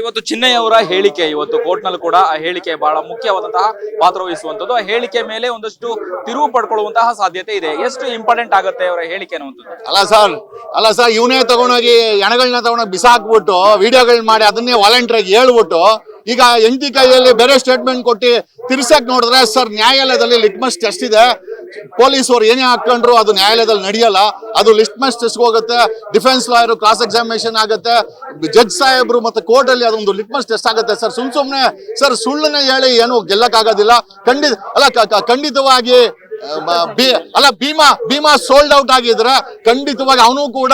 ಇವತ್ತು ಚಿನ್ನಯ್ಯ ಅವರ ಹೇಳಿಕೆ, ಇವತ್ತು ಕೋರ್ಟ್ನಲ್ಲಿ ಕೂಡ ಆ ಹೇಳಿಕೆ ಬಹಳ ಮುಖ್ಯವಾದಂತಹ ಪಾತ್ರ ವಹಿಸುವಂತದ್ದು ಆ ಹೇಳಿಕೆ ಮೇಲೆ ಒಂದಷ್ಟು ತಿರುವು ಪಡ್ಕೊಳ್ಳುವಂತಹ ಸಾಧ್ಯತೆ ಇದೆ. ಎಷ್ಟು ಇಂಪಾರ್ಟೆಂಟ್ ಆಗುತ್ತೆ ಅವರ ಹೇಳಿಕೆ ಅನ್ನುವಂಥದ್ದು? ಅಲ್ಲ ಸರ್ ಅಲ್ಲ ಸರ್, ಇವನೇ ತಗೊಂಡೋಗಿ ಎಣಗಳನ್ನ ತಗೊಂಡೋಗಿ ಬಿಸಾಕ್ಬಿಟ್ಟು ವಿಡಿಯೋಗಳನ್ನ ಮಾಡಿ ಅದನ್ನೇ ವಾಲಂಟಿಯರ್ಗೆ ಹೇಳ್ಬಿಟ್ಟು ಈಗ ಎಂಟಿ ಕೈಯಲ್ಲಿ ಬೇರೆ ಸ್ಟೇಟ್ಮೆಂಟ್ ಕೊಟ್ಟು ತಿರ್ಸಕ್ ನೋಡಿದ್ರೆ ಸರ್ ನ್ಯಾಯಾಲಯದಲ್ಲಿ ಲಿಟ್ಮಸ್ ಟೆಸ್ಟ್ ಇದೆ. ಪೊಲೀಸ್ ಅವ್ರು ಏನೇ ಹಾಕೊಂಡ್ರು ಅದು ನ್ಯಾಯಾಲಯದಲ್ಲಿ ನಡೆಯಲ್ಲ. ಅದು ಲಿಸ್ಟ್ ಟೆಸ್ಟ್ ಹೋಗುತ್ತೆ, ಡಿಫೆನ್ಸ್ ಲಾಯರ್ ಕ್ರಾಸ್ ಎಕ್ಸಾಮಿನೇಷನ್ ಆಗುತ್ತೆ. ಜಡ್ಜ್ ಸಾಹೇಬ್ರು ಮತ್ತೆ ಕೋರ್ಟ್ ಅಲ್ಲಿ ಅದೊಂದು ಲಿಟ್ಮಸ್ ಟೆಸ್ಟ್ ಆಗುತ್ತೆ. ಸರ್ ಸುಮ್ ಸುಮ್ನೆ, ಸರ್, ಸುಳ್ಳನ್ನ ಹೇಳಿ ಏನು ಗೆಲ್ಲಕ್ಕಾಗೋದಿಲ್ಲ. ಖಂಡಿತ, ಅಲ್ಲ ಖಂಡಿತವಾಗಿ ಅಲ್ಲ, ಭೀಮಾ ಭೀಮಾ ಸೋಲ್ಡ್ ಔಟ್ ಆಗಿದ್ರೆ ಖಂಡಿತವಾಗಿ ಅವನು ಕೂಡ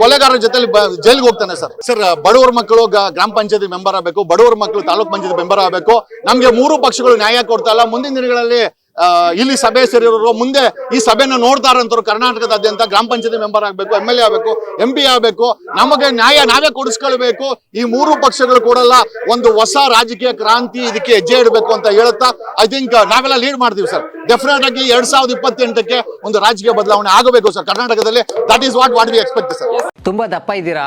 ಕೊಲೆಗಾರರ ಜೊತೆಲಿ ಜೈಲಿಗೆ ಹೋಗ್ತಾನೆ ಸರ್. ಸರ್, ಬಡವರ ಮಕ್ಕಳು ಗ್ರಾಮ ಪಂಚಾಯತಿ ಮೆಂಬರ್ ಆಗಬೇಕು, ಬಡವರ ಮಕ್ಕಳು ತಾಲೂಕ್ ಪಂಚಾಯತಿ ಮೆಂಬರ್ ಆಗಬೇಕು. ನಮ್ಗೆ ಮೂರು ಪಕ್ಷಗಳು ನ್ಯಾಯ ಕೊಡ್ತಾ ಇಲ್ಲ. ಮುಂದಿನ ದಿನಗಳಲ್ಲಿ ಇಲ್ಲಿ ಸಭೆ ಸೇರಿರೋರು ಮುಂದೆ ಈ ಸಭೆನ ನೋಡ್ತಾರಂತರು ಕರ್ನಾಟಕದಾದ್ಯಂತ ಗ್ರಾಮ ಪಂಚಾಯತಿ ಮೆಂಬರ್ ಆಗಬೇಕು ಎಂ ಎಲ್ ಎ ಆಗಬೇಕು ಎಂ ಪಿ ಆಗಬೇಕು. ನಮಗೆ ನ್ಯಾಯ ನಾವೇ ಕೊಡಿಸ್ಕೊಳ್ಬೇಕು. ಈ ಮೂರು ಪಕ್ಷಗಳು ಕೊಡಲ್ಲ, ಒಂದು ಹೊಸ ರಾಜಕೀಯ ಕ್ರಾಂತಿ ಇದಕ್ಕೆ ಹೆಜ್ಜೆ ಇಡಬೇಕು ಅಂತ ಹೇಳುತ್ತಾ ಐ ಥಿಂಕ್ ನಾವೆಲ್ಲ ಲೀಡ್ ಮಾಡ್ತೀವಿ ಸರ್. ಡೆಫಿನೆಟ್ ಆಗಿ ಎರಡ್ ಸಾವಿರದ ಇಪ್ಪತ್ತೆಂಟಕ್ಕೆ ಒಂದು ರಾಜಕೀಯ ಬದಲಾವಣೆ ಆಗಬೇಕು ಸರ್ ಕರ್ನಾಟಕದಲ್ಲಿ. That is what what we expect sir ತುಂಬಾ ದಪ್ಪ ಇದ್ದೀರಾ?